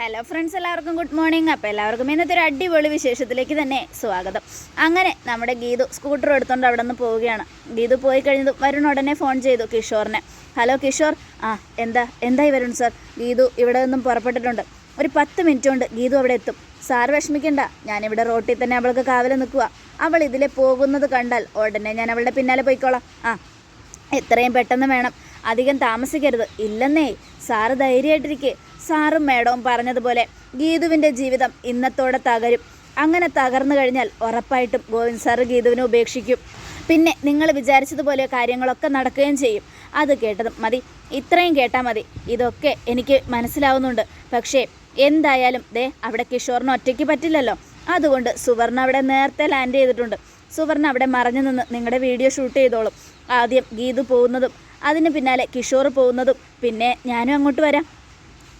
Hello friends എല്ലാവർക്കും good morning അപ്പോൾ എല്ലാവർക്കും ഇന്നത്തെ ഒരു അടിപൊളി വിശേഷത്തിലേക്ക് തന്നെ സ്വാഗതം. അങ്ങനെ നമ്മുടെ ഗീതു സ്കൂട്ടർ എടുത്തുകൊണ്ട് അവിടെ നിന്ന് പോവുകയാണ്. ഗീതു പോയി കഴിഞ്ഞത് വരുൺ ഉടനെ ഫോൺ ചെയ്തു കിഷോറിനെ. ഹലോ കിഷോർ. ആ എന്താ എന്തായി വരുൺ സാർ ഗീതു ഇവിടെ നിന്നും പുറപ്പെട്ടിട്ടുണ്ട്. ഒരു പത്ത് മിനിറ്റ് കൊണ്ട് ഗീതു അവിടെ എത്തും. സാർ വിഷമിക്കണ്ട ഞാനിവിടെ റോട്ടിൽ തന്നെ അവൾക്ക് കാവലെ നിൽക്കുക അവൾ ഇതിലെ പോകുന്നത് കണ്ടാൽ ഉടനെ ഞാൻ അവളുടെ പിന്നാലെ പോയിക്കോളാം. ആ എത്രയും പെട്ടെന്ന് വേണം. അധികം താമസിക്കരുത്. ഇല്ലെന്നേ സാറ് ധൈര്യമായിട്ടിരിക്കെ. സാറും മേഡവും പറഞ്ഞതുപോലെ ഗീതുവിന്റെ ജീവിതം ഇന്നത്തോടെ തകരും. അങ്ങനെ തകർന്നു കഴിഞ്ഞാൽ ഉറപ്പായിട്ടും ഗോവിന്ദ് സാറ് ഗീതുവിനെ ഉപേക്ഷിക്കും. പിന്നെ നിങ്ങൾ വിചാരിച്ചതുപോലെ കാര്യങ്ങളൊക്കെ നടക്കുകയും ചെയ്യും. അത് കേട്ടതും മതി. ഇത്രയും കേട്ടാൽ മതി. ഇതൊക്കെ എനിക്ക് മനസ്സിലാവുന്നുണ്ട്. പക്ഷേ എന്തായാലും ദേ അവിടെ കിഷോറിന് ഒറ്റയ്ക്ക് പറ്റില്ലല്ലോ. അതുകൊണ്ട് സുവർണ അവിടെ നേരത്തെ ലാൻഡ് ചെയ്തിട്ടുണ്ട്. സുവർണ അവിടെ മറഞ്ഞു നിന്ന് നിങ്ങളുടെ വീഡിയോ ഷൂട്ട് ചെയ്തോളും. ആദ്യം ഗീതു പോകുന്നതും അതിന് പിന്നാലെ കിഷോർ പോകുന്നതും പിന്നെ ഞാനും അങ്ങോട്ട് വരാം.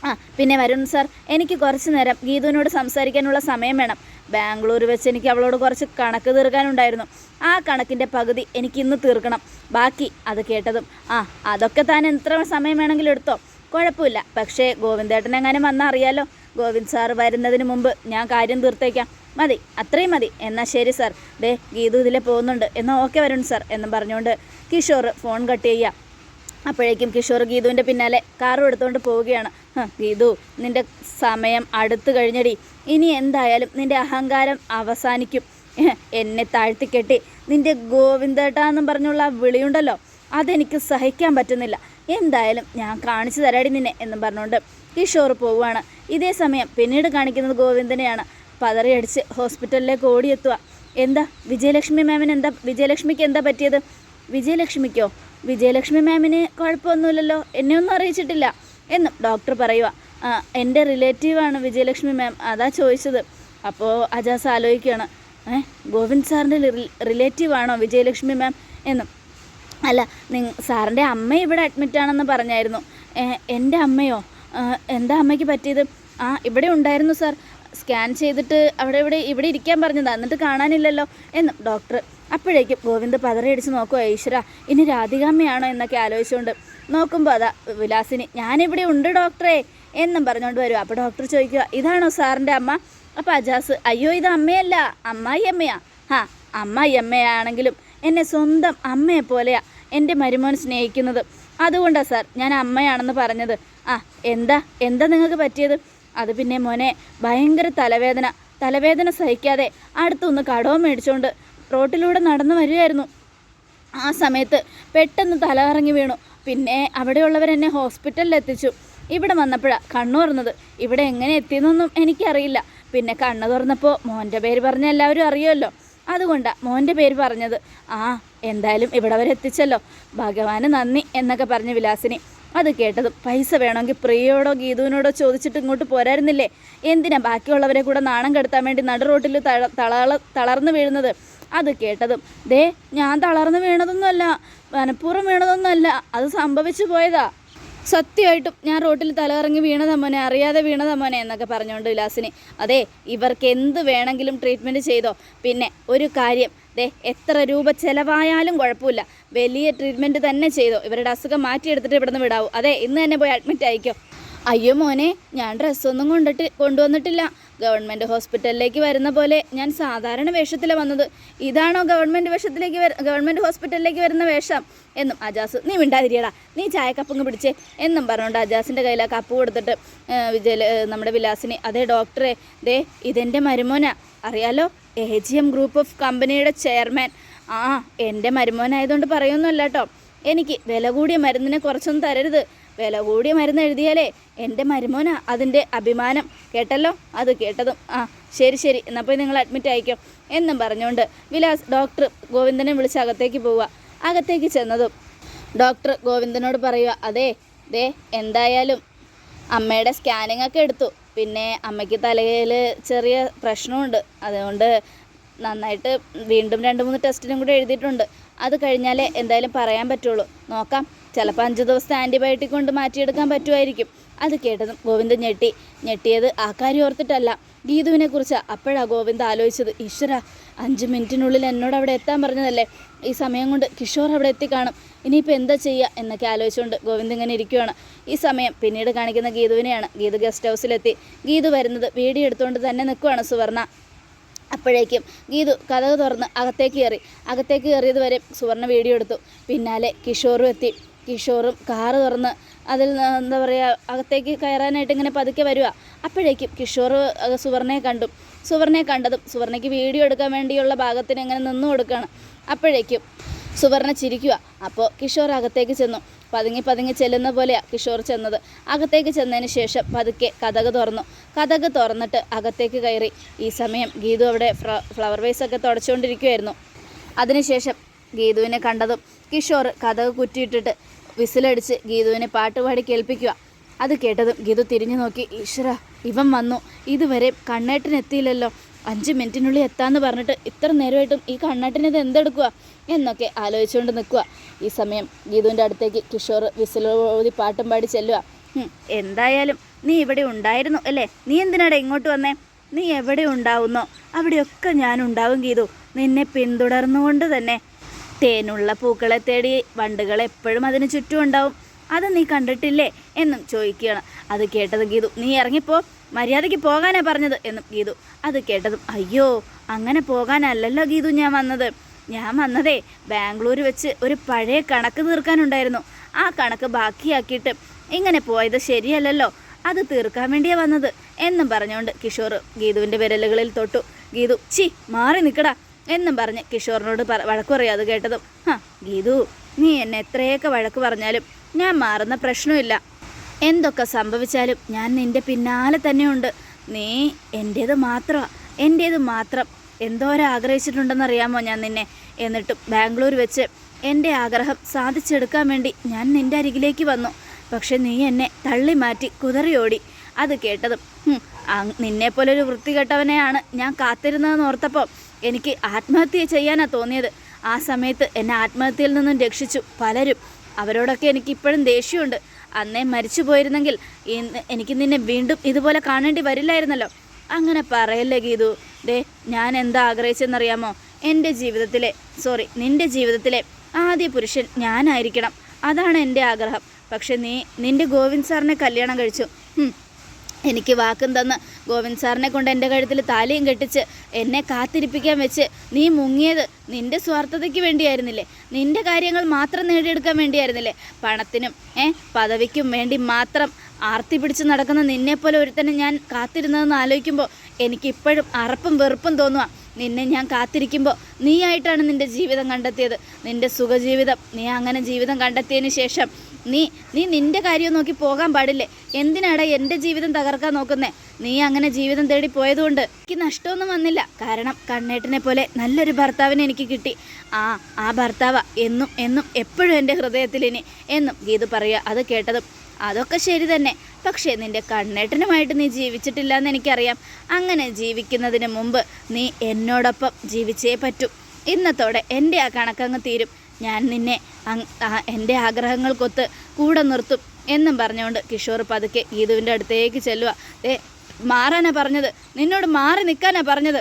ആ പിന്നെ വരുൺ സാർ എനിക്ക് കുറച്ച് നേരം ഗീതുവിനോട് സംസാരിക്കാനുള്ള സമയം വേണം. ബാംഗ്ലൂർ വെച്ച് എനിക്ക് അവളോട് കുറച്ച് കണക്ക് തീർക്കാനുണ്ടായിരുന്നു. ആ കണക്കിന്റെ പകുതി എനിക്ക് ഇന്ന് തീർക്കണം. ബാക്കി അത് കേട്ടതും ആ അതൊക്കെ താൻ എത്ര സമയം വേണമെങ്കിലും എടുത്തോ? കുഴപ്പമില്ല. പക്ഷേ ഗോവിന്ദേട്ടൻ എങ്ങാനും വന്നാൽ അറിയാലോ. ഗോവിന്ദ് സാർ വരുന്നതിന് മുമ്പ് ഞാൻ കാര്യം തീർത്തേക്കാം. മതി അത്രയും മതി. എന്നാൽ ശരി സാർ. ദേ ഗീതു ഇതിലെ പോകുന്നുണ്ട്. എന്നാൽ ഓക്കെ വരുൺ സാർ. എന്നും പറഞ്ഞുകൊണ്ട് കിഷോർ ഫോൺ കട്ട് ചെയ്യുക അപ്പോഴേക്കും കിഷോർ ഗീതുവിന്റെ പിന്നാലെ കാറും എടുത്തുകൊണ്ട് പോവുകയാണ്. "ഹ, ഗീതു നിന്റെ സമയം അടുത്തു കഴിഞ്ഞടി. ഇനി എന്തായാലും നിന്റെ അഹങ്കാരം അവസാനിക്കും. "ഹ്, എന്നെ താഴ്ത്തിക്കെട്ടി നിന്റെ ഗോവിന്ദേട്ടാന്നും പറഞ്ഞുള്ള ആ വിളിയുണ്ടല്ലോ അതെനിക്ക് സഹിക്കാൻ പറ്റുന്നില്ല. എന്തായാലും ഞാൻ കാണിച്ചു തരാടി നിന്നെ എന്നും പറഞ്ഞുകൊണ്ട് കിഷോർ പോവുകയാണ്. ഇതേ സമയം പിന്നീട് കാണിക്കുന്നത് ഗോവിന്ദനെയാണ്. പതറിയടിച്ച് ഹോസ്പിറ്റലിലേക്ക് ഓടിയെത്തുക. എന്താ വിജയലക്ഷ്മി മാമിന് എന്താ വിജയലക്ഷ്മിക്ക് എന്താ പറ്റിയത്? വിജയലക്ഷ്മിക്കോ? വിജയലക്ഷ്മി മാമിന് കുഴപ്പമൊന്നുമില്ലല്ലോ. എന്നെ ഒന്നും അറിയിച്ചിട്ടില്ല. എന്നും ഡോക്ടർ പറയുക എന്റെ റിലേറ്റീവാണ് വിജയലക്ഷ്മി മാം അതാ ചോദിച്ചത്. അപ്പോൾ അജാസ് ആലോചിക്കുകയാണ് ഏ ഗോവിന്ദ് സാറിന്റെ റിലേറ്റീവാണോ വിജയലക്ഷ്മി മാം എന്നും അല്ല നിങ് സാറിന്റെ അമ്മ ഇവിടെ അഡ്മിറ്റാണെന്ന് പറഞ്ഞായിരുന്നു. എന്റെ അമ്മയോ? എന്താ അമ്മയ്ക്ക് പറ്റിയത്? ആ ഇവിടെ ഉണ്ടായിരുന്നു സാർ. സ്കാൻ ചെയ്തിട്ട് അവിടെ ഇവിടെ ഇവിടെ ഇരിക്കാൻ പറഞ്ഞതാണ് എന്നിട്ട് കാണാനില്ലല്ലോ. എന്നും ഡോക്ടർ അപ്പോഴേക്കും ഗോവിന്ദ് പതറിയടിച്ച് നോക്കുമോ ഈശ്വര ഇനി രാധികാമ്മയാണോ എന്നൊക്കെ ആലോചിച്ചുകൊണ്ട് നോക്കുമ്പോൾ അതാ വിലാസിനി ഞാനിവിടെ ഉണ്ട് ഡോക്ടറെ എന്നും പറഞ്ഞുകൊണ്ട് വരും അപ്പോൾ ഡോക്ടർ ചോദിക്കുക ഇതാണോ സാറിന്റെ അമ്മ? അപ്പോൾ അജാസ് അയ്യോ ഇത് അമ്മയല്ല അമ്മായി അമ്മയാ ഹാ അമ്മായി അമ്മയാണെങ്കിലും എന്നെ സ്വന്തം അമ്മയെ പോലെയാ എന്റെ മരുമോൻ സ്നേഹിക്കുന്നത്. അതുകൊണ്ടാണ് സാർ ഞാൻ അമ്മയാണെന്ന് പറഞ്ഞത്. ആ എന്താ എന്താ നിങ്ങൾക്ക് പറ്റിയത്? അത് പിന്നെ മോനെ ഭയങ്കര തലവേദന തലവേദന സഹിക്കാതെ അടുത്തൊന്ന് കടവും മേടിച്ചുകൊണ്ട് റോട്ടിലൂടെ നടന്നു വരികയായിരുന്നു ആ സമയത്ത് പെട്ടെന്ന് തല കറങ്ങി വീണു. പിന്നെ അവിടെയുള്ളവരെന്നെ ഹോസ്പിറ്റലിൽ എത്തിച്ചു. ഇവിടെ വന്നപ്പോഴാണ് കണ്ണു തുറന്നത്. ഇവിടെ എങ്ങനെ എത്തിയെന്നൊന്നും എനിക്കറിയില്ല. പിന്നെ കണ്ണു തുറന്നപ്പോൾ മോന്റെ പേര് പറഞ്ഞ എല്ലാവരും അറിയുമല്ലോ. അതുകൊണ്ടാണ് മോന്റെ പേര് പറഞ്ഞത്. ആ എന്തായാലും ഇവിടെ വരെ എത്തിച്ചല്ലോ. ഭഗവാന് നന്ദി എന്നൊക്കെ പറഞ്ഞ വിലാസിനി. അത് കേട്ടതും പൈസ വേണമെങ്കിൽ പ്രിയയോടോ ഗീതുവിനോടോ ചോദിച്ചിട്ട് ഇങ്ങോട്ട് പോരായിരുന്നില്ലേ? എന്തിനാ ബാക്കിയുള്ളവരെ കൂടെ നാണം കെടുത്താൻ വേണ്ടി നടു റോട്ടിൽ തള തള തളർന്നു വീഴുന്നത്? അത് കേട്ടതും. ദേ ഞാൻ തളർന്നു വീണതൊന്നുമല്ല മനഃപൂർവം വീണതൊന്നുമല്ല അത് സംഭവിച്ചു പോയതാ. സത്യമായിട്ടും ഞാൻ റോട്ടിൽ തലകറങ്ങി വീണതാ മോനെ അറിയാതെ വീണതാ മോനെ എന്നൊക്കെ പറഞ്ഞുകൊണ്ട് വിലാസിനി അതെ ഇവർക്ക് എന്ത് വേണമെങ്കിലും ട്രീറ്റ്മെന്റ് ചെയ്തോ. പിന്നെ ഒരു കാര്യം ദേ എത്ര രൂപ ചിലവായാലും കുഴപ്പമില്ല. വലിയ ട്രീറ്റ്മെന്റ് തന്നെ ചെയ്തോ. ഇവരുടെ അസുഖം മാറ്റിയെടുത്തിട്ട് ഇവിടുന്ന് വിടാവൂ. അതെ ഇന്ന് തന്നെ പോയി അഡ്മിറ്റ് ആയിക്കോ. അയ്യോ മോനെ ഞാൻ ഡ്രസ്സൊന്നും കൊണ്ടിട്ട് കൊണ്ടുവന്നിട്ടില്ല. ഗവൺമെന്റ് ഹോസ്പിറ്റലിലേക്ക് വരുന്ന പോലെ ഞാൻ സാധാരണ വേഷത്തിലാണ് വന്നത്. ഇതാണോ ഗവൺമെന്റ് വേഷത്തിലേക്ക് ഗവൺമെന്റ് ഹോസ്പിറ്റലിലേക്ക് വരുന്ന വേഷം? എന്നും അജാസ് നീ മിണ്ടാതിരിയടാ നീ ചായക്കപ്പങ്ങ് പിടിച്ചേ എന്നും പറഞ്ഞുകൊണ്ട് അജാസിന്റെ കയ്യിൽ ആ കപ്പ് കൊടുത്തിട്ട് വിജയ നമ്മുടെ വിലാസിനെ അതേ ഡോക്ടറെ ദേ ഇതെന്റെ മരുമോന. അറിയാലോ A G M group of കമ്പനിയുടെ ചെയർമാൻ. ആ എന്റെ മരുമോനായതുകൊണ്ട് പറയുന്നല്ല കേട്ടോ. എനിക്ക് വില കൂടിയ മരുന്നിനെ കുറച്ചൊന്നും തരരുത്. വില കൂടിയ മരുന്ന് എഴുതിയാലേ എന്റെ മരുമോന അതിന്റെ അഭിമാനം. കേട്ടല്ലോ? അത് കേട്ടതും. ആ ശരി ശരി. എന്നാൽ പോയി നിങ്ങൾ അഡ്മിറ്റ് ആയിക്കോ. എന്നും പറഞ്ഞുകൊണ്ട് വിലാസ് ഡോക്ടർ ഗോവിന്ദനെ വിളിച്ച് അകത്തേക്ക് പോവുക. അകത്തേക്ക് ചെന്നതും ഡോക്ടർ ഗോവിന്ദനോട് പറയുക അതെ ദേ എന്തായാലും അമ്മയുടെ സ്കാനിങ് ഒക്കെ എടുത്തു. പിന്നെ അമ്മയ്ക്ക് തലയിൽ ചെറിയ പ്രശ്നമുണ്ട്. അതുകൊണ്ട് നന്നായിട്ട് വീണ്ടും രണ്ട് മൂന്ന് ടെസ്റ്റിനും കൂടെ എഴുതിയിട്ടുണ്ട്. അത് കഴിഞ്ഞാലേ എന്തായാലും പറയാൻ പറ്റുള്ളൂ. നോക്കാം. ചിലപ്പോൾ അഞ്ച് ദിവസത്തെ ആന്റിബയോട്ടിക് കൊണ്ട് മാറ്റിയെടുക്കാൻ പറ്റുമായിരിക്കും. അത് കേട്ടതും ഗോവിന്ദൻ ഞെട്ടി. ഞെട്ടിയത് ആ കാര്യം ഓർത്തിട്ടല്ല. ഗീതുവിനെ കുറിച്ച് അപ്പോഴാണ് ഗോവിന്ദ് ആലോചിച്ചത്. ഈശ്വര അഞ്ച് മിനിറ്റിനുള്ളിൽ എന്നോട് അവിടെ എത്താൻ പറഞ്ഞതല്ലേ? ഈ സമയം കൊണ്ട് കിഷോർ അവിടെ എത്തിക്കാണും ഇനിയിപ്പോൾ എന്താ ചെയ്യുക എന്നൊക്കെ ആലോചിച്ചുകൊണ്ട് ഗോവിന്ദ് ഇങ്ങനെ ഇരിക്കുകയാണ് ഈ സമയം പിന്നീട് കാണിക്കുന്ന ഗീതുവിനെയാണ്. ഗീതു ഗസ്റ്റ് ഹൗസിലെത്തി. ഗീതു വരുന്നത് വീഡിയോ എടുത്തുകൊണ്ട് തന്നെ നിൽക്കുവാണ് സുവർണ. അപ്പോഴേക്കും ഗീതു കഥക് തുറന്ന് അകത്തേക്ക് കയറി. അകത്തേക്ക് കയറിയത് വരെ സുവർണ വീഡിയോ എടുത്തു. പിന്നാലെ കിഷോറും എത്തി. കിഷോറും കാറ് തുറന്ന് അതിൽ എന്താ പറയുക അകത്തേക്ക് കയറാനായിട്ട് ഇങ്ങനെ പതുക്കെ വരിക അപ്പോഴേക്കും കിഷോർ സുവർണയെ കണ്ടു. സുവർണയെ കണ്ടതും സുവർണയ്ക്ക് വീഡിയോ എടുക്കാൻ വേണ്ടിയുള്ള ഭാഗത്തിന് ഇങ്ങനെ നിന്നു കൊടുക്കുകയാണ് അപ്പോഴേക്കും സുവർണ ചിരിക്കുക അപ്പോൾ കിഷോർ അകത്തേക്ക് ചെന്നു. പതുങ്ങി പതുങ്ങി ചെല്ലുന്ന പോലെയാണ് കിഷോർ ചെന്നത്. അകത്തേക്ക് ചെന്നതിന് ശേഷം പതുക്കെ കഥക് തുറന്നു. കഥക് തുറന്നിട്ട് അകത്തേക്ക് കയറി. ഈ സമയം ഗീതു അവിടെ ഫ്ലവർ വേസ് ഒക്കെ തുടച്ചുകൊണ്ടിരിക്കുമായിരുന്നു അതിനുശേഷം ഗീതുവിനെ കണ്ടതും കിഷോർ കഥക് കുറ്റിയിട്ടിട്ട് വിസിലടിച്ച് ഗീതുവിനെ പാട്ടുപാടി കേൾപ്പിക്കുക. അത് കേട്ടതും ഗീതു തിരിഞ്ഞു നോക്കി ഈശ്വര ഇവൻ വന്നു. ഇതുവരെ കണ്ണേട്ടിനെത്തിയില്ലല്ലോ. അഞ്ച് മിനിറ്റിനുള്ളിൽ എത്താന്ന് പറഞ്ഞിട്ട് ഇത്ര നേരമായിട്ടും ഈ കണ്ണേട്ടനിത് എന്തെടുക്കുക? എന്നൊക്കെ ആലോചിച്ചുകൊണ്ട് നിൽക്കുക. ഈ സമയം ഗീതുവിന്റെ അടുത്തേക്ക് കിഷോർ വിസിലോതി പാട്ടും പാടി ചെല്ലുക. എന്തായാലും നീ ഇവിടെ ഉണ്ടായിരുന്നു അല്ലേ? നീ എന്തിനാണ് ഇങ്ങോട്ട് വന്നേ? നീ എവിടെ ഉണ്ടാവുന്നോ? അവിടെയൊക്കെ ഞാൻ ഉണ്ടാവും ഗീതു. നിന്നെ പിന്തുടർന്നുകൊണ്ട് തന്നെ തേനുള്ള പൂക്കളെ തേടി വണ്ടുകൾ എപ്പോഴും അതിന് ചുറ്റും ഉണ്ടാവും. അത് നീ കണ്ടിട്ടില്ലേ എന്നും ചോദിക്കുകയാണ്. അത് കേട്ടത് ഗീതു. നീ ഇറങ്ങിപ്പോ. മര്യാദയ്ക്ക് പോകാനാ പറഞ്ഞത് എന്നും ഗീതു. അത് കേട്ടതും അയ്യോ അങ്ങനെ പോകാനല്ലല്ലോ ഗീതു ഞാൻ വന്നത്. ഞാൻ വന്നതേ ബാംഗ്ലൂർ വെച്ച് ഒരു പഴയ കണക്ക് തീർക്കാനുണ്ടായിരുന്നു. ആ കണക്ക് ബാക്കിയാക്കിയിട്ട് ഇങ്ങനെ പോയത് ശരിയല്ലല്ലോ. അത് തീർക്കാൻ വേണ്ടിയാണ് വന്നത് എന്നും പറഞ്ഞുകൊണ്ട് കിഷോർ ഗീതുവിന്റെ വിരലുകളിൽ തൊട്ടു. ഗീതു ചി മാറി നിൽക്കടാ എന്നും പറഞ്ഞ് കിഷോറിനോട് വഴക്ക് പറയാതെ കേട്ടതും. ഹാ ഗീതു നീ എന്നെ എത്രയൊക്കെ വഴക്ക് പറഞ്ഞാലും ഞാൻ മാറുന്ന പ്രശ്നമില്ല എന്തൊക്കെ സംഭവിച്ചാലും ഞാൻ നിന്റെ പിന്നാലെ തന്നെയുണ്ട്. നീ എന്റേത് മാത്രമാണ് എന്റേത് മാത്രം. എന്തോരം ആഗ്രഹിച്ചിട്ടുണ്ടെന്നറിയാമോ ഞാൻ നിന്നെ? എന്നിട്ടും ബാംഗ്ലൂർ വെച്ച് എന്റെ ആഗ്രഹം സാധിച്ചെടുക്കാൻ വേണ്ടി ഞാൻ നിന്റെ അരികിലേക്ക് വന്നു. പക്ഷെ നീ എന്നെ തള്ളി മാറ്റി കുതറിയോടി അത് കേട്ടതും "ഹും, അങ് നിന്നെപ്പോലൊരു വൃത്തികെട്ടവനെയാണ് ഞാൻ കാത്തിരുന്നതെന്ന് ഓർത്തപ്പോൾ എനിക്ക് ആത്മഹത്യ ചെയ്യാനാണ് തോന്നിയത്. ആ സമയത്ത് എന്നെ ആത്മഹത്യയിൽ നിന്നും രക്ഷിച്ചു പലരും. അവരോടൊക്കെ എനിക്ക് ഇപ്പോഴും ദേഷ്യമുണ്ട്. അന്നേ മരിച്ചു പോയിരുന്നെങ്കിൽ ഇന്ന് എനിക്ക് നിന്നെ വീണ്ടും ഇതുപോലെ കാണേണ്ടി വരില്ലായിരുന്നല്ലോ. അങ്ങനെ പറയല്ലേ ഗീതു. ദേ ഞാൻ എന്താ ആഗ്രഹിച്ചെന്നറിയാമോ? എന്റെ ജീവിതത്തിലെ സോറി നിന്റെ ജീവിതത്തിലെ ആദ്യ പുരുഷൻ ഞാനായിരിക്കണം. അതാണ് എന്റെ ആഗ്രഹം. പക്ഷെ നീ നിന്റെ ഗോവിന്ദ് സാറിനെ കല്യാണം കഴിച്ചു. എനിക്ക് വാക്കും തന്ന് ഗോവിന്ദ് സാറിനെ കൊണ്ട് എന്റെ കഴുത്തിൽ താലിയും കെട്ടിച്ച് എന്നെ കാത്തിരിപ്പിക്കാൻ വെച്ച് നീ മുങ്ങിയത് നിന്റെ സ്വാർത്ഥതയ്ക്ക് വേണ്ടിയായിരുന്നില്ലേ? നിന്റെ കാര്യങ്ങൾ മാത്രം നേടിയെടുക്കാൻ വേണ്ടിയായിരുന്നില്ലേ? പണത്തിനും ഏ പദവിക്കും വേണ്ടി മാത്രം ആർത്തി പിടിച്ച് നടക്കുന്ന നിന്നെപ്പോലെ ഒരുത്തനെ ഞാൻ കാത്തിരുന്നതെന്ന് ആലോചിക്കുമ്പോൾ എനിക്കിപ്പോഴും അറപ്പും വെറുപ്പും തോന്നുക നിന്നെ ഞാൻ കാത്തിരിക്കുമ്പോൾ നീയായിട്ടാണ് നിന്റെ ജീവിതം കണ്ടെത്തിയത്. നിന്റെ സുഖജീവിതം നീ അങ്ങനെ ജീവിതം കണ്ടെത്തിയതിന് ശേഷം നീ നീ നിന്റെ കാര്യം നോക്കി പോകാൻ പാടില്ലേ? എന്തിനാടാ എന്റെ ജീവിതം തകർക്കാൻ നോക്കുന്നേ? നീ അങ്ങനെ ജീവിതം തേടി പോയതുകൊണ്ട് എനിക്ക് നഷ്ടമൊന്നും വന്നില്ല. കാരണം കണ്ണേട്ടനെ പോലെ നല്ലൊരു ഭർത്താവിനെ എനിക്ക് കിട്ടി. ആ ആ ഭർത്താവ. എന്നും എന്നും എപ്പോഴും എന്റെ ഹൃദയത്തിലിനി എന്നും ഗീതു പറയുക അത് കേട്ടതും അതൊക്കെ ശരി തന്നെ. പക്ഷേ നിന്റെ കണ്ണേട്ടനുമായിട്ട് നീ ജീവിച്ചിട്ടില്ല എന്ന് എനിക്കറിയാം. അങ്ങനെ ജീവിക്കുന്നതിന് മുമ്പ് നീ എന്നോടൊപ്പം ജീവിച്ചേ പറ്റൂ. ഇന്നത്തോടെ എന്റെ ആ കണക്കങ്ങ് തീരും. ഞാൻ നിന്നെ എന്റെ ആഗ്രഹങ്ങൾക്കൊത്ത് കൂടെ നിർത്തും എന്നും പറഞ്ഞുകൊണ്ട് കിഷോർ പതുക്കെ ഗീതുവിന്റെ അടുത്തേക്ക് ചെല്ലുക. ഏ മാറാനാ പറഞ്ഞത്. നിന്നോട് മാറി നിൽക്കാനാ പറഞ്ഞത്.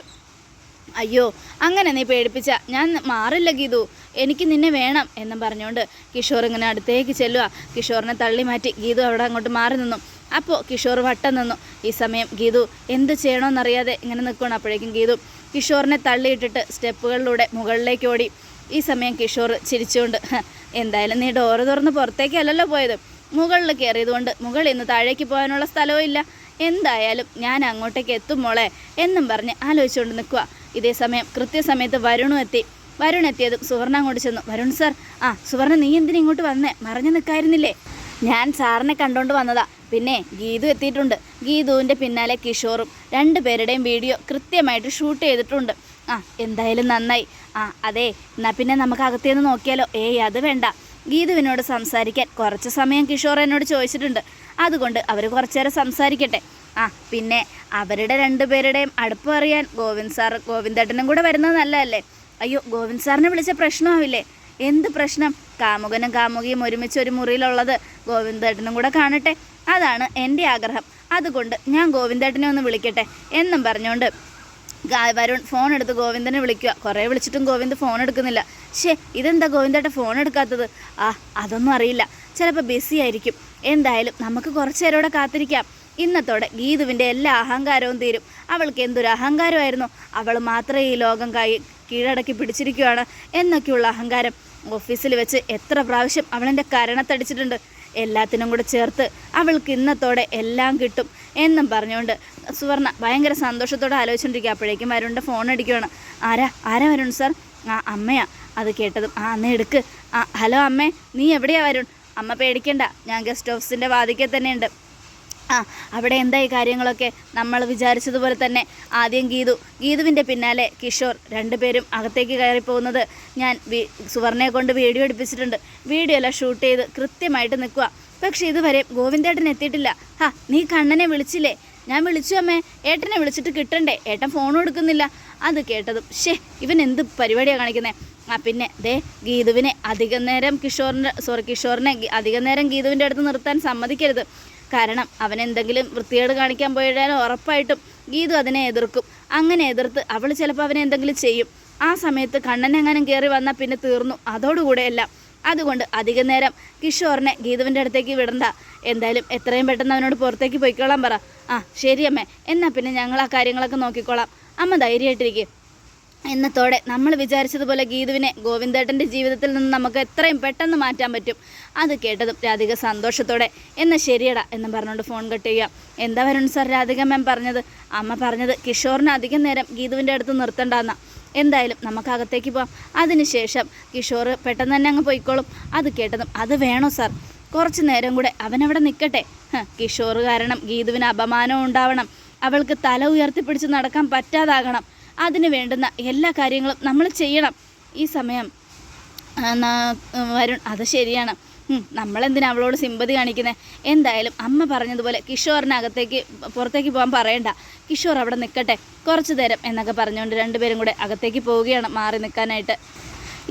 അയ്യോ അങ്ങനെ നീ പേടിപ്പിച്ച. ഞാൻ മാറില്ല ഗീതു. എനിക്ക് നിന്നെ വേണം എന്നും പറഞ്ഞുകൊണ്ട് കിഷോർ ഇങ്ങനെ അടുത്തേക്ക് ചെല്ലുക. കിഷോറിനെ തള്ളി മാറ്റി ഗീതു അവിടെ അങ്ങോട്ട് മാറി നിന്നു. അപ്പോൾ കിഷോർ വട്ടം നിന്നു. ഈ സമയം ഗീതു എന്ത് ചെയ്യണമെന്നറിയാതെ ഇങ്ങനെ നിൽക്കണം അപ്പോഴേക്കും ഗീതു കിഷോറിനെ തള്ളിയിട്ടിട്ട് സ്റ്റെപ്പുകളിലൂടെ മുകളിലേക്ക് ഓടി. ഈ സമയം കിഷോർ ചിരിച്ചുകൊണ്ട് എന്തായാലും നീ ഡോറ് തുറന്ന് പുറത്തേക്കല്ലല്ലോ പോയത്. മുകളിൽ കയറിയതുകൊണ്ട് മുകളിൽ നിന്ന് താഴേക്ക് പോകാനുള്ള സ്ഥലവും ഇല്ല. എന്തായാലും ഞാൻ അങ്ങോട്ടേക്ക് എത്തും മോളെ എന്നും പറഞ്ഞ് ആലോചിച്ചുകൊണ്ട് നിൽക്കുക. ഇതേ സമയം കൃത്യസമയത്ത് വരുണു എത്തി. വരുൺ എത്തിയതും സുവർണ അങ്ങോട്ട് ചെന്നു. വരുൺ സാർ ആ സുവർണ നീ എന്തിനാ ഇങ്ങോട്ട് വന്നേ? മറഞ്ഞു നിൽക്കായിരുന്നില്ലേ? ഞാൻ സാറിനെ കണ്ടുകൊണ്ട് വന്നതാ. പിന്നെ ഗീതു എത്തിയിട്ടുണ്ട്. ഗീതുവിന്റെ പിന്നാലെ കിഷോറും രണ്ടുപേരുടെയും വീഡിയോ കൃത്യമായിട്ട് ഷൂട്ട് ചെയ്തിട്ടുണ്ട്. ആ എന്തായാലും നന്നായി. ആ അതെ എന്നാൽ പിന്നെ നമുക്ക് അകത്തേന്ന് നോക്കിയാലോ? ഏയ് അത് വേണ്ട. ഗീതുവിനോട് സംസാരിക്കാൻ കുറച്ച് സമയം കിഷോർ എന്നോട് ചോദിച്ചിട്ടുണ്ട്. അതുകൊണ്ട് അവർ കുറച്ചു നേരം സംസാരിക്കട്ടെ. ആ പിന്നെ അവരുടെ രണ്ടുപേരുടെയും അടുപ്പം അറിയാൻ ഗോവിന്ദ് സാർ ഗോവിന്ദേട്ടനും കൂടെ വരുന്നത് നല്ലതല്ലേ? അയ്യോ ഗോവിന്ദ് സാറിനെ വിളിച്ച പ്രശ്നമാവില്ലേ? എന്ത് പ്രശ്നം? കാമുകനും കാമുകിയും ഒരുമിച്ച് ഒരു മുറിയിലുള്ളത് ഗോവിന്ദേട്ടനും കൂടെ കാണട്ടെ. അതാണ് എന്റെ ആഗ്രഹം. അതുകൊണ്ട് ഞാൻ ഗോവിന്ദേട്ടനെ ഒന്ന് വിളിക്കട്ടെ എന്നും പറഞ്ഞുകൊണ്ട് വരുൺ ഫോൺ എടുത്ത് ഗോവിന്ദനെ വിളിക്കുക. കുറേ വിളിച്ചിട്ടും ഗോവിന്ദ് ഫോൺ എടുക്കുന്നില്ല. ഷേ ഇതെന്താ ഗോവിന്ദേട്ട ഫോൺ എടുക്കാത്തത്? ആ അതൊന്നും അറിയില്ല. ചിലപ്പോൾ ബിസി ആയിരിക്കും. എന്തായാലും നമുക്ക് കുറച്ച് നേരം കാത്തിരിക്കാം. ഇന്നത്തോടെ ഗീതുവിന്റെ എല്ലാ അഹങ്കാരവും തീരും. അവൾക്ക് എന്തൊരു അഹങ്കാരമായിരുന്നു. അവൾ മാത്രമേ ഈ ലോകം കൈ കീഴടക്കി പിടിച്ചിരിക്കുകയാണ് എന്നൊക്കെയുള്ള അഹങ്കാരം. ഓഫീസിൽ വെച്ച് എത്ര പ്രാവശ്യം അവളെന്റെ കരണത്തടിച്ചിട്ടുണ്ട്. എല്ലാത്തിനും കൂടെ ചേർത്ത് അവൾക്ക് ഇന്നത്തോടെ എല്ലാം കിട്ടും എന്നും പറഞ്ഞുകൊണ്ട് സുവർണ ഭയങ്കര സന്തോഷത്തോടെ ആലോചിച്ചുകൊണ്ടിരിക്കുക അപ്പോഴേക്കും വരുണിന്റെ ഫോൺ അടിക്കുകയാണ് ആരാ? ആരാ വരുൺ സാർ ആ അമ്മയാ. അത് കേട്ടതും ആ അന്ന് എടുക്ക്. ആ ഹലോ അമ്മേ നീ എവിടെയാ വരുൺ? അമ്മ പേടിക്കണ്ട. ഞാൻ ഗസ്റ്റ് ഹൗസിന്റെ വാതിക്കൽ തന്നെയുണ്ട്. ആ അവിടെ എന്തായി കാര്യങ്ങളൊക്കെ നമ്മൾ വിചാരിച്ചതുപോലെ തന്നെ ആദ്യം ഗീതു. ഗീതുവിന്റെ പിന്നാലെ കിഷോർ രണ്ടുപേരും അകത്തേക്ക് കയറിപ്പോകുന്നത് ഞാൻ വി സുവർണയെ കൊണ്ട് വീഡിയോ എടുപ്പിച്ചിട്ടുണ്ട്. വീഡിയോ എല്ലാം ഷൂട്ട് ചെയ്ത് കൃത്യമായിട്ട് നിൽക്കുക. പക്ഷേ ഇതുവരെ ഗോവിന്ദേട്ടൻ എത്തിയിട്ടില്ല. ഹാ നീ കണ്ണനെ വിളിച്ചില്ലേ? ഞാൻ വിളിച്ചു അമ്മേ. ഏട്ടനെ വിളിച്ചിട്ട് കിട്ടണ്ടേ? ഏട്ടൻ ഫോൺ എടുക്കുന്നില്ല അത് കേട്ടതും ഷേ ഇവൻ എന്ത് പരിപാടിയാണ് കാണിക്കുന്നത് ആ പിന്നെ ദേ ഗീതുവിനെ അധികം നേരം കിഷോറിന്റെ സോറി കിഷോറിനെ അധികം നേരം ഗീതുവിന്റെ അടുത്ത് നിർത്താൻ സമ്മതിക്കരുത്. കാരണം അവൻ എന്തെങ്കിലും വൃത്തികേട് കാണിക്കാൻ പോയാൽ ഉറപ്പായിട്ടും ഗീതു അതിനെ എതിർക്കും. അങ്ങനെ എതിർത്ത് അവൾ ചിലപ്പോൾ അവനെ എന്തെങ്കിലും ചെയ്യും. ആ സമയത്ത് കണ്ണനെങ്ങാനും കയറി വന്നാൽ പിന്നെ തീർന്നു. അതോടുകൂടെ എല്ലാം അതുകൊണ്ട് അധിക നേരം കിഷോറിനെ ഗീതുവിന്റെ അടുത്തേക്ക് വിടണ്ട. എന്തായാലും എത്രയും പെട്ടെന്ന് അവനോട് പുറത്തേക്ക് പോയിക്കോളാൻ പറ. ആ ശരി അമ്മേ എന്നാൽ പിന്നെ ഞങ്ങൾ ആ കാര്യങ്ങളൊക്കെ നോക്കിക്കോളാം. അമ്മ ധൈര്യമായിട്ടിരിക്കും. ഇന്നത്തോടെ നമ്മൾ വിചാരിച്ചതുപോലെ ഗീതുവിനെ ഗോവിന്ദേട്ടന്റെ ജീവിതത്തിൽ നിന്ന് നമുക്ക് എത്രയും പെട്ടെന്ന് മാറ്റാൻ പറ്റും. അത് കേട്ടതും രാധിക സന്തോഷത്തോടെ എന്നാൽ ശരിയടാ എന്ന് പറഞ്ഞുകൊണ്ട് ഫോൺ കട്ട് ചെയ്യുക. എന്താ വരുൺ സാർ? രാധിക മാം പറഞ്ഞത്. അമ്മ പറഞ്ഞത് കിഷോറിന് അധികം നേരം ഗീതുവിന്റെ അടുത്ത് നിർത്തണ്ടെന്നാ. എന്തായാലും നമുക്ക് അകത്തേക്ക് പോവാം. അതിനുശേഷം കിഷോർ പെട്ടെന്ന് തന്നെ അങ്ങ് പോയിക്കോളും. അത് കേട്ടതും അത് വേണോ സാർ? കുറച്ച് നേരം കൂടെ അവനവിടെ നിൽക്കട്ടെ കിഷോർ കാരണം ഗീതുവിന് അപമാനം ഉണ്ടാവണം. അവൾക്ക് തല ഉയർത്തിപ്പിടിച്ച് നടക്കാൻ പറ്റാതാകണം. അതിന് വേണ്ടുന്ന എല്ലാ കാര്യങ്ങളും നമ്മൾ ചെയ്യണം. ഈ സമയം വരുൺ അത് ശരിയാണ്. നമ്മളെന്തിനാ അവളോട് സിമ്പതി കാണിക്കുന്നത് എന്തായാലും അമ്മ പറഞ്ഞതുപോലെ കിഷോറിനകത്തേക്ക് പുറത്തേക്ക് പോകാൻ പറയണ്ട. കിഷോർ അവിടെ നിൽക്കട്ടെ കുറച്ച് നേരം എന്നൊക്കെ പറഞ്ഞുകൊണ്ട് രണ്ടുപേരും കൂടെ അകത്തേക്ക് പോവുകയാണ് മാറി നിൽക്കാനായിട്ട്.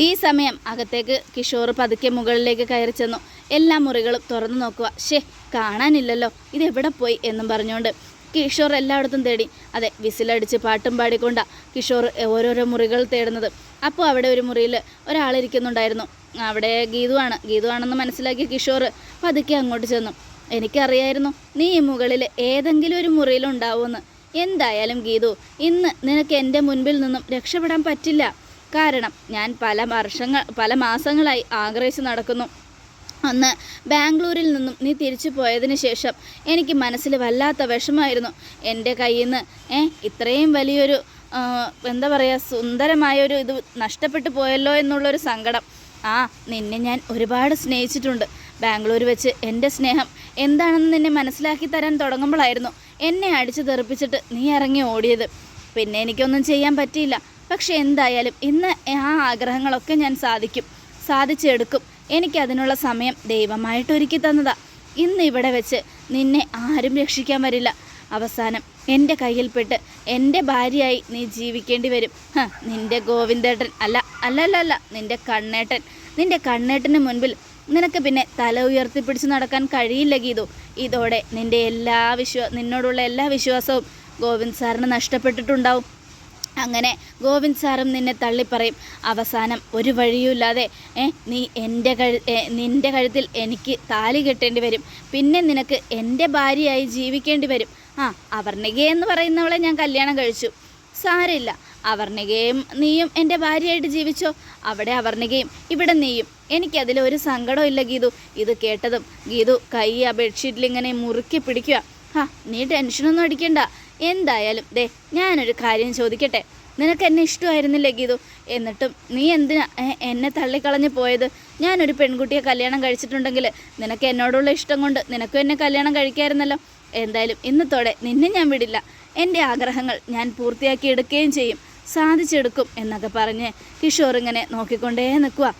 ഈ സമയം അകത്തേക്ക് കിഷോർ പതുക്കെ മുകളിലേക്ക് കയറി ചെന്നു. എല്ലാ മുറികളും തുറന്നു നോക്കുക. ഷേ കാണാനില്ലല്ലോ. ഇതെവിടെ പോയി എന്നും പറഞ്ഞുകൊണ്ട് കിഷോർ എല്ലായിടത്തും തേടി. അതെ വിസിലടിച്ച് പാട്ടും പാടിക്കൊണ്ടാ കിഷോർ ഓരോരോ മുറികൾ തേടുന്നത്. അപ്പോൾ അവിടെ ഒരു മുറിയിൽ ഒരാളിരിക്കുന്നുണ്ടായിരുന്നു. അവിടെ ഗീതുവാണ്. ഗീതുവാണെന്ന് മനസ്സിലാക്കിയ കിഷോർ പതുക്കെ അങ്ങോട്ട് ചെന്നു. എനിക്കറിയായിരുന്നു നീ ഈ മുകളിൽ ഏതെങ്കിലും ഒരു മുറിയിൽ ഉണ്ടാവുമെന്ന്. എന്തായാലും ഗീതു ഇന്ന് നിനക്ക് എന്റെ മുൻപിൽ നിന്നും രക്ഷപ്പെടാൻ പറ്റില്ല. കാരണം ഞാൻ പല വർഷങ്ങൾ പല മാസങ്ങളായി ആഗ്രഹിച്ച് നടക്കുന്നു. അന്ന് ബാംഗ്ലൂരിൽ നിന്നും നീ തിരിച്ചു പോയതിന് ശേഷം എനിക്ക് മനസ്സിൽ വല്ലാത്ത വിഷമായിരുന്നു. എന്റെ കയ്യിൽ നിന്ന് ഏ ഇത്രയും വലിയൊരു എന്താ പറയുക സുന്ദരമായൊരു ഇത് നഷ്ടപ്പെട്ടു പോയല്ലോ എന്നുള്ളൊരു സങ്കടം. ആ നിന്നെ ഞാൻ ഒരുപാട് സ്നേഹിച്ചിട്ടുണ്ട്. ബാംഗ്ലൂർ വെച്ച് എന്റെ സ്നേഹം എന്താണെന്ന് നിന്നെ മനസ്സിലാക്കി തരാൻ തുടങ്ങുമ്പോഴായിരുന്നു എന്നെ അടിച്ചു തെറിപ്പിച്ചിട്ട് നീ ഇറങ്ങി ഓടിയത്. പിന്നെ എനിക്കൊന്നും ചെയ്യാൻ പറ്റിയില്ല. പക്ഷെ എന്തായാലും ഇന്ന് ആ ആഗ്രഹങ്ങളൊക്കെ ഞാൻ സാധിക്കും സാധിച്ചെടുക്കും. എനിക്കതിനുള്ള സമയം ദൈവമായിട്ട് ഒരുക്കി തന്നതാ. ഇന്ന് ഇവിടെ വെച്ച് നിന്നെ ആരും രക്ഷിക്കാൻ വരില്ല. അവസാനം എന്റെ കയ്യിൽപ്പെട്ട് എന്റെ ഭാര്യയായി നീ ജീവിക്കേണ്ടി വരും. നിന്റെ ഗോവിന്ദേട്ടൻ അല്ല അല്ല അല്ല അല്ല നിന്റെ കണ്ണേട്ടൻ. നിന്റെ കണ്ണേട്ടന് മുൻപിൽ നിനക്ക് പിന്നെ തല ഉയർത്തിപ്പിടിച്ച് നടക്കാൻ കഴിയില്ല ഗീതു. ഇതോടെ നിന്റെ എല്ലാ വിശ്വാ നിന്നോടുള്ള എല്ലാ വിശ്വാസവും ഗോവിന്ദ് സാറിന് നഷ്ടപ്പെട്ടിട്ടുണ്ടാവും. അങ്ങനെ ഗോവിന്ദ് സാറും നിന്നെ തള്ളിപ്പറയും. അവസാനം ഒരു വഴിയുമില്ലാതെ ഏ നീ എന്റെ കഴു നിന്റെ കഴുത്തിൽ എനിക്ക് താലി കെട്ടേണ്ടി വരും. പിന്നെ നിനക്ക് എന്റെ ഭാര്യയായി ജീവിക്കേണ്ടി വരും. ആ അവർണിക എന്ന് പറയുന്നവളെ ഞാൻ കല്യാണം കഴിച്ചു. സാരമില്ല. അവർണികയും നീയും എന്റെ ഭാര്യയായിട്ട് ജീവിച്ചോ? അവിടെ അവർണികയും ഇവിടെ നീയും. എനിക്കതിൽ ഒരു ഇല്ല ഗീതു. ഇത് കേട്ടതും ഗീതു കൈ ആ ബെഡ്ഷീറ്റിൽ ഇങ്ങനെ മുറുക്കി പിടിക്കുക. ഹാ നീ ടെൻഷനൊന്നും അടിക്കണ്ട. എന്തായാലും ദേ ഞാനൊരു കാര്യം ചോദിക്കട്ടെ? നിനക്ക് എന്നെ ഇഷ്ടമായിരുന്നില്ലേ ഗീതു? എന്നിട്ടും നീ എന്തിനാ എന്നെ തള്ളിക്കളഞ്ഞ് പോയത്? ഞാനൊരു പെൺകുട്ടിയെ കല്യാണം കഴിച്ചിട്ടുണ്ടെങ്കിൽ നിനക്ക് എന്നോടുള്ള ഇഷ്ടം കൊണ്ട് നിനക്കും എന്നെ കല്യാണം കഴിക്കായിരുന്നല്ലോ. എന്തായാലും ഇന്നത്തോടെ നിന്നെ ഞാൻ വിടില്ല. എന്റെ ആഗ്രഹങ്ങൾ ഞാൻ പൂർത്തിയാക്കി എടുക്കുകയും ചെയ്യും. സാധിച്ചെടുക്കും എന്നൊക്കെ പറഞ്ഞ് കിഷോർ ഇങ്ങനെ നോക്കിക്കൊണ്ടേ നിൽക്കുക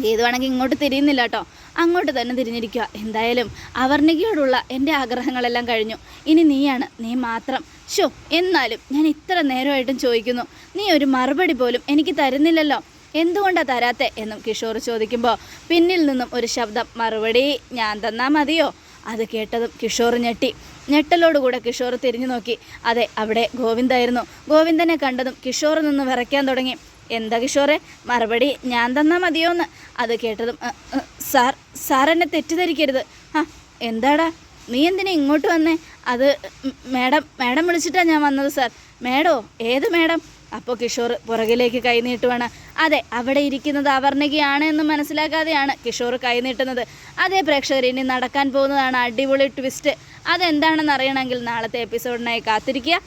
ഗീതുവാണെങ്കിൽ ഇങ്ങോട്ട് തിരിയുന്നില്ല കേട്ടോ. അങ്ങോട്ട് തന്നെ തിരിഞ്ഞിരിക്കുക. എന്തായാലും അവർണികയോടുള്ള എന്റെ ആഗ്രഹങ്ങളെല്ലാം കഴിഞ്ഞു. ഇനി നീയാണ് നീ മാത്രം. ഷോ എന്നാലും ഞാൻ ഇത്ര നേരമായിട്ടും ചോദിക്കുന്നു. നീ ഒരു മറുപടി പോലും എനിക്ക് തരുന്നില്ലല്ലോ. എന്തുകൊണ്ടാണ് തരാത്തെ? എന്നും കിഷോർ ചോദിക്കുമ്പോൾ പിന്നിൽ നിന്നും ഒരു ശബ്ദം മറുപടി ഞാൻ തന്നാൽ മതിയോ? അത് കേട്ടതും കിഷോർ ഞെട്ടി. ഞെട്ടലോടുകൂടെ കിഷോർ തിരിഞ്ഞു നോക്കി. അതെ അവിടെ ഗോവിന്ദായിരുന്നു. ഗോവിന്ദനെ കണ്ടതും കിഷോർ നിന്ന് വിറയ്ക്കാൻ തുടങ്ങി. എന്താ കിഷോറെ മറുപടി ഞാൻ തന്നാൽ മതിയോന്ന്. അത് കേട്ടതും "അ, അ, സാർ സാർ എന്നെ തെറ്റിദ്ധരിക്കരുത്. ആ എന്താടാ നീ എന്തിനാ ഇങ്ങോട്ട് വന്നേ? അത് മാഡം മാഡം മേഡം വിളിച്ചിട്ടാണ് ഞാൻ വന്നത് സാർ. മേഡോ ഏത് മാഡം? അപ്പോൾ കിഷോർ പുറകിലേക്ക് കൈനീട്ടുവാണ് അതെ അവിടെ ഇരിക്കുന്നത് അവർണികയാണ് എന്ന് മനസ്സിലാക്കാതെയാണ് കിഷോർ കൈനീട്ടുന്നത് അതേ പ്രേക്ഷകർ ഇനി നടക്കാൻ പോകുന്നതാണ് അടിപൊളി ട്വിസ്റ്റ്. അതെന്താണെന്ന് അറിയണമെങ്കിൽ നാളത്തെ എപ്പിസോഡിനായി കാത്തിരിക്കുക.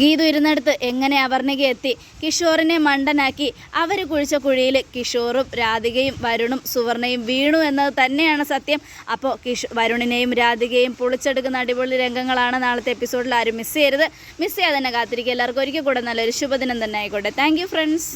ഗീതു ഇരുന്നിടത്ത് എങ്ങനെ അവർണിക എത്തി? കിഷോറിനെ മണ്ടനാക്കി. അവർ കുഴിച്ച കുഴിയിൽ കിഷോറും രാധികയും വരുണും സുവർണയും വീണു എന്നത് തന്നെയാണ് സത്യം. അപ്പോൾ കിഷ് വരുണിനെയും രാധികയും പൊളിച്ചെടുക്കുന്ന അടിപൊളി രംഗങ്ങളാണ് നാളത്തെ എപ്പിസോഡിൽ ആരും മിസ് ചെയ്യരുത്. മിസ് ചെയ്യാതെ തന്നെ കാത്തിരിക്കുക. എല്ലാവർക്കും ഒരിക്കൽ കൂടെ നല്ലൊരു ശുഭദിനം തന്നെ ആയിക്കോട്ടെ. Thank friends